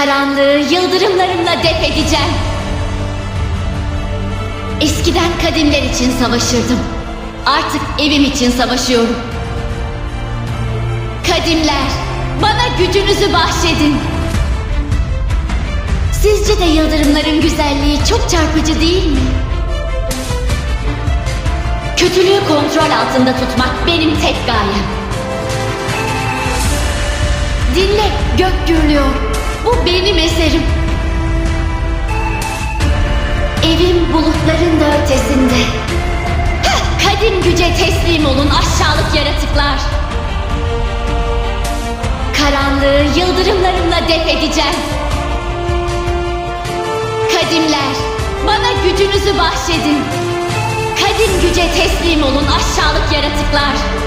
Karanlığı yıldırımlarımla def edeceğim. Eskiden kadimler için savaşırdım. Artık evim için savaşıyorum. Kadimler, bana gücünüzü bahşedin. Sizce de yıldırımların güzelliği çok çarpıcı değil mi? Kötülüğü kontrol altında tutmak benim tek gayem. Dinle, gök gürlüyor. Evim bulutların da ötesinde. Kadim güce teslim olun aşağılık yaratıklar. Karanlığı yıldırımlarımla def edeceğim. Kadimler, bana gücünüzü bahşedin. Kadim güce teslim olun aşağılık yaratıklar.